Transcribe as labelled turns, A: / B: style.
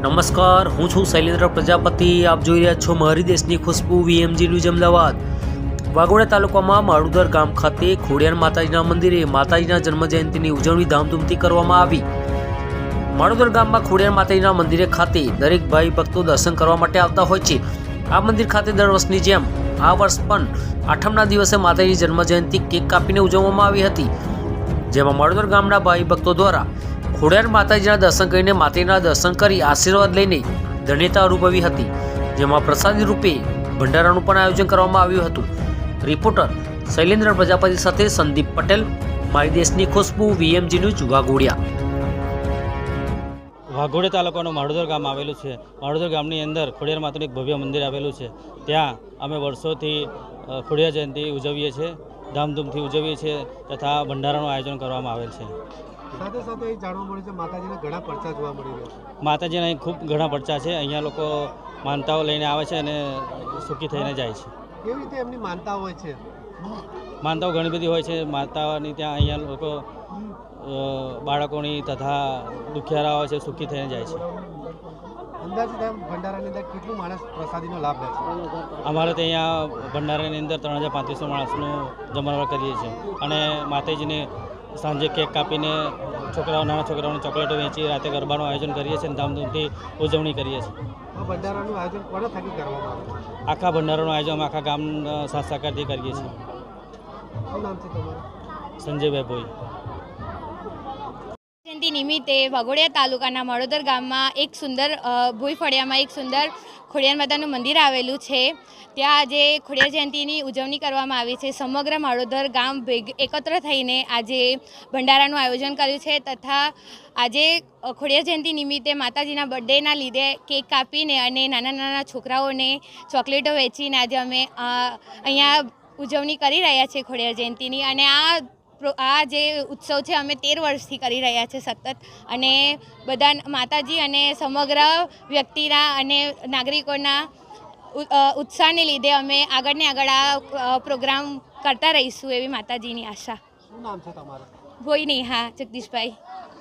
A: નમસ્કાર, હું છું શૈલેન્દ્ર પ્રજાપતિ. આપ જોઈ રહ્યા છો મારી દેશની ખુશ્બુ, વીએમજી ન્યૂઝ અમદાવાદ. વાઘોડા તાલુકામાં માળુદર ગામ ખાતે ખોડિયાર માતાજીના મંદિરે માતાજીના જન્મજયંતિની ઉજવણી ધામધૂમથી કરવામાં આવી. માળુદર ગામમાં ખોડિયાર માતાજીના મંદિરે ખાતે દરેક ભાઈ ભક્તો દર્શન કરવા માટે આવતા હોય છે. આ મંદિર ખાતે દર વર્ષની જેમ આ વર્ષ પણ આઠમના દિવસે માતાજીની જન્મજયંતિ કેક કાપીને ઉજવવામાં આવી હતી. જેમાં માળુદર ગામના ભાઈ ભક્તો દ્વારા ખોડિયાર માતાજીના દર્શન કરીને માતાજીના દર્શન કરી આશીર્વાદ લઈને ધન્યતા અનુભવી હતી, જેમાં પ્રસાદી રૂપે ભંડારાનું પણ આયોજન કરવામાં આવ્યું હતું. રિપોર્ટર શૈલેન્દ્ર પ્રજાપતિ સાથે સંદીપ પટેલ મારી દેશની ખુશ્બુ, વીએમજી ન્યૂઝ, વાઘોડિયા.
B: વાઘોડિયા તાલુકાનું માળોદર ગામ આવેલું છે. માળોદર ગામની અંદર ખોડિયાર માતાનું એક ભવ્ય મંદિર આવેલું છે. ત્યાં અમે વર્ષોથી ખોડિયા જયંતિ ઉજવીએ છીએ. ધામધૂમથી ઉજવીએ છીએ તથા ભંડારાનું આયોજન કરવામાં આવેલ છે.
C: સાથે સાથે એ જાણવા મળ્યું છે માતાજીના ઘણા પરચા જોવા મળી રહ્યા છે.
B: માતાજીના અહીં ખૂબ ઘણા પડચા છે. અહીંયા લોકો માનતાઓ લઈને આવે છે અને સુખી થઈને જાય છે.
C: કેવી રીતે એમની માનતા હોય છે?
B: માનતાઓ ઘણી બધી હોય છે. માતાઓની ત્યાં અહીંયા લોકો બાળકોની તથા દુખિયારાઓ હોય છે સુખી થઈને જાય છે.
C: અંદાજિત એમ ભંડારાની અંદર કેટલું માણસ પ્રસાદીનો લાભ લે છે?
B: અમારે ત્યાં અહીંયા ભંડારાની અંદર ત્રણ હજાર પાંત્રીસો માણસનું જમણવાર કરીએ છીએ. અને માતાજીને સાંજે કેક કાપીને છોકરાઓ નાના છોકરાઓને ચોકલેટો વેચી રાતે ગરબાનું આયોજન કરીએ છીએ અને ધામધૂમથી ઉજવણી કરીએ છીએ.
C: ભંડારાનું આયોજન કોના થકી કરવામાં આવે?
B: આખા ભંડારાનું આયોજન અમે આખા ગામ સાથ સાકારથી કરીએ છીએ.
C: નામ છે
B: સંજયભાઈ ભોઈ.
D: જયંતિ નિમિત્તે વાઘોડિયા તાલુકાના મળોદર ગામમાં એક સુંદર ભૂઈફળિયામાં એક સુંદર ખોડિયાર માતાનું મંદિર આવેલું છે. ત્યાં આજે ખોડિયાર જયંતિની ઉજવણી કરવામાં આવી છે. સમગ્ર માળોદર ગામ ભેગ એકત્ર થઈને આજે ભંડારાનું આયોજન કર્યું છે તથા આજે ખોડિયાર જયંતિ નિમિત્તે માતાજીના બર્થડેના લીધે કેક કાપીને અને નાના નાના છોકરાઓને ચોકલેટો વેચીને આજે અમે અહીંયા ઉજવણી કરી રહ્યા છીએ ખોડિયાર જયંતિની. અને આ આ જે ઉત્સવ છે અમે તેર વર્ષથી કરી રહ્યા છીએ સતત. અને બધા માતાજી અને સમગ્ર વ્યક્તિના અને નાગરિકોના ઉત્સાહને લીધે અમે આગળને આગળ આ પ્રોગ્રામ કરતા રહીશું એવી માતાજીની આશા.
C: નામ છે તમારું?
D: ભોઈ નહીં હા જગદીશભાઈ.